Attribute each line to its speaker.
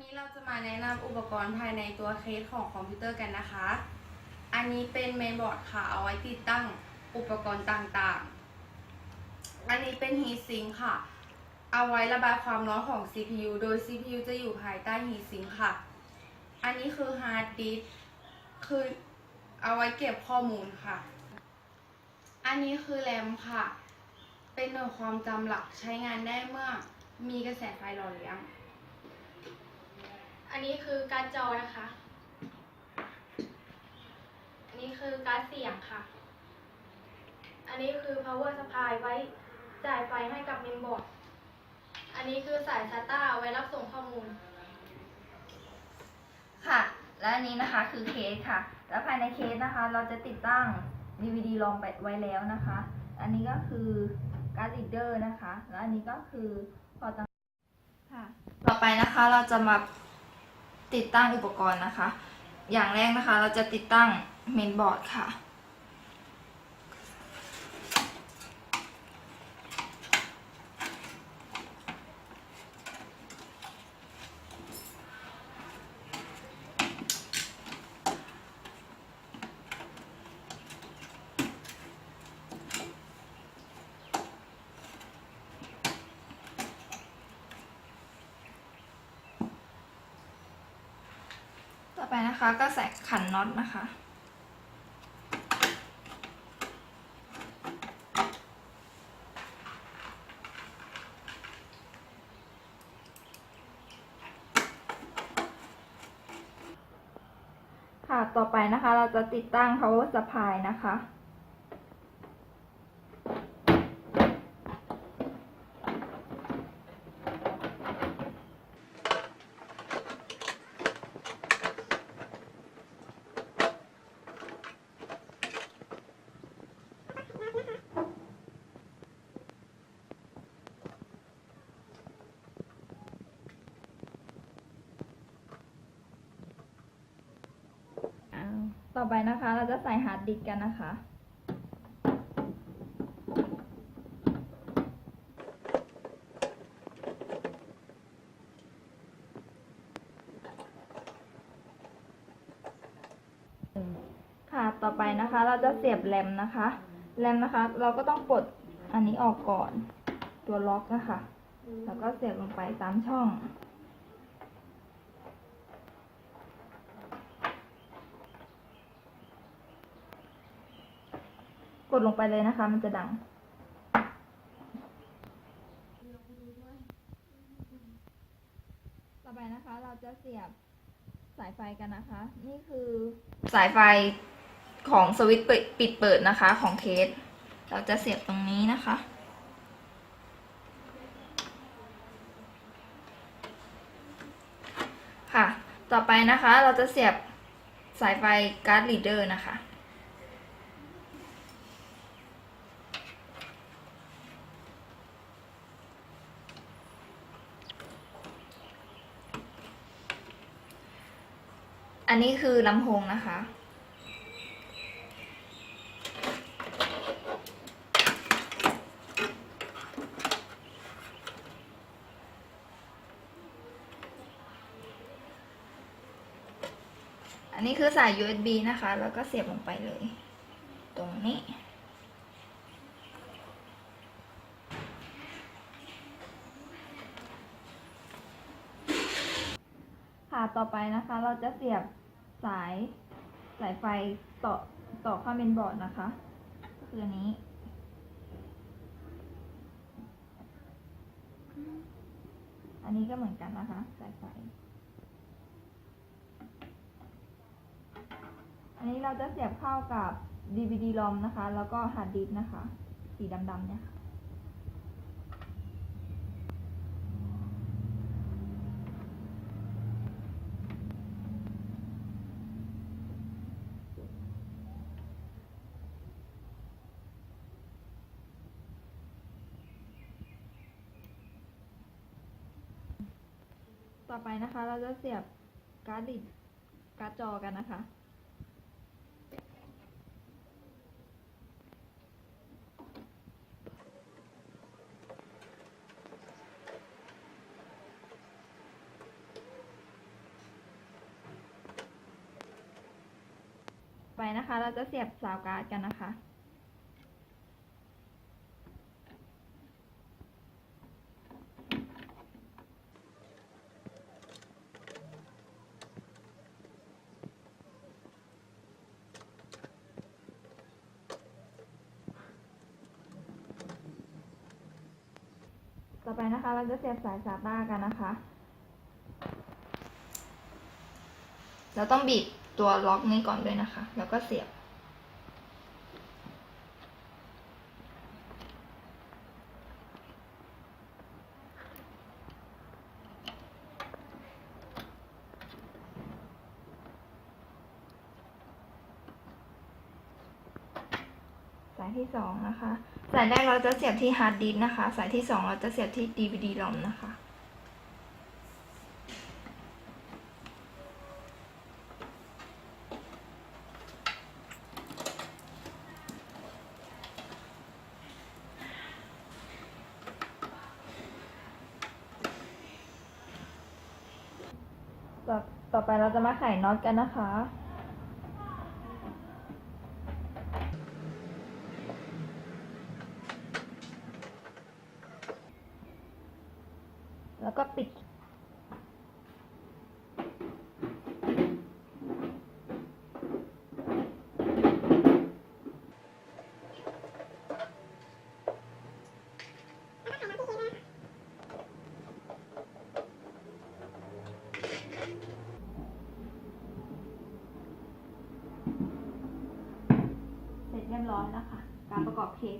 Speaker 1: วันนี้
Speaker 2: เราจะมาแนะนำอุปกรณ์ภายในตัวเคสของคอมพิวเตอร์กันนะคะ อันนี้เป็นเมนบอร์ดค่ะ เอาไว้ติดตั้งอุปกรณ์ต่างๆ อันนี้เป็นฮีทซิงค์ค่ะ เอาไว้ระบายความร้อนของ CPU โดย CPU จะอยู่ภายใต้ฮีทซิงค์ค่ะ อันนี้คือฮาร์ดดิสคือเอาไว้เก็บข้อมูลค่ะ อันนี้คือแรมค่ะ เป็นหน่วยความจำหลักใช้งานได้เมื่อมีกระแสไฟหล่อเลี้ยง
Speaker 3: อันนี้คือการ์ดจอนะคะ อันนี้คือการ์ดเสียงค่ะ อันนี้คือ power supply ไว้จ่ายไฟให้กับเมนบอร์ด อันนี้คือสาย SATA ไว้รับส่งข้อมูล
Speaker 4: ค่ะ และอันนี้นะคะคือเคสค่ะ แล้วภายในเคสนะคะ เราจะติดตั้ง DVD รองไปไว้แล้วนะคะ อันนี้ก็คือการ์ดรีดเดอร์นะคะ แล้วอันนี้ก็คือพอร์ตค่ะ ต่อไปนะคะเราจะมา ติดตั้งอุปกรณ์นะคะ อย่างแรกนะคะเราจะติดตั้งเมนบอร์ดค่ะ ต่อไปนะคะก็ใส่ขันน็อตนะคะ ค่ะต่อไปนะคะเราจะติดตั้ง power supply นะคะ ต่อไปนะคะ เราจะใส่ฮาร์ดดิสก์กันนะคะ ค่ะ ต่อไปนะคะ เราจะเสียบแรมนะคะ แรมนะคะ เราก็ต้องปลดอันนี้ออกก่อน ตัวล็อกนะคะ แล้วก็เสียบลงไปตามช่อง กดลงไปเลยนะคะ มันจะดัง ต่อไปนะคะ เราจะเสียบสายไฟกันนะคะ นี่คือสายไฟของสวิตช์ปิดเปิดนะคะของเคส เราจะเสียบตรงนี้นะคะ ค่ะ ต่อไปนะคะเราจะเสียบสายไฟการ์ดลีดเดอร์นะคะ อันนี้คือลำโพงนะคะ อันนี้คือสาย USB นะคะ แล้วก็เสียบลงไปเลย ตรงนี้ค่ะต่อไปนะคะเราจะเสียบ สายสายไฟต่อต่อเข้าเมนบอร์ดนะคะก็คืออันนี้ อันนี้ก็เหมือนกันนะคะ สายไฟ อันนี้เราจะเสียบเข้ากับ DVD ROM นะคะ แล้วก็ฮาร์ดดิสก์นะคะ สีดำๆเนี่ยค่ะ ต่อไปนะคะเราจะเสียบการ์ดดิการ์ดจอกันนะคะ ไปนะคะ เราจะเสียบสาวการ์ดกันนะคะ ต่อไปนะคะ เราจะเสียบสายซาต้ากันนะคะ เราต้องบีบตัวล็อกนี้ก่อนด้วยนะคะ แล้วก็เสียบ สายที่สองนะคะ สายแรกเราจะเสียบที่ฮาร์ดดิสนะคะ สายที่สองเราจะเสียบที่ DVD ROM นะคะต่อต่อไปเราจะมาไขน็อตกันนะคะ แล้วก็ปิด เสร็จเรียบร้อยแล้วค่ะ การประกอบเค้ก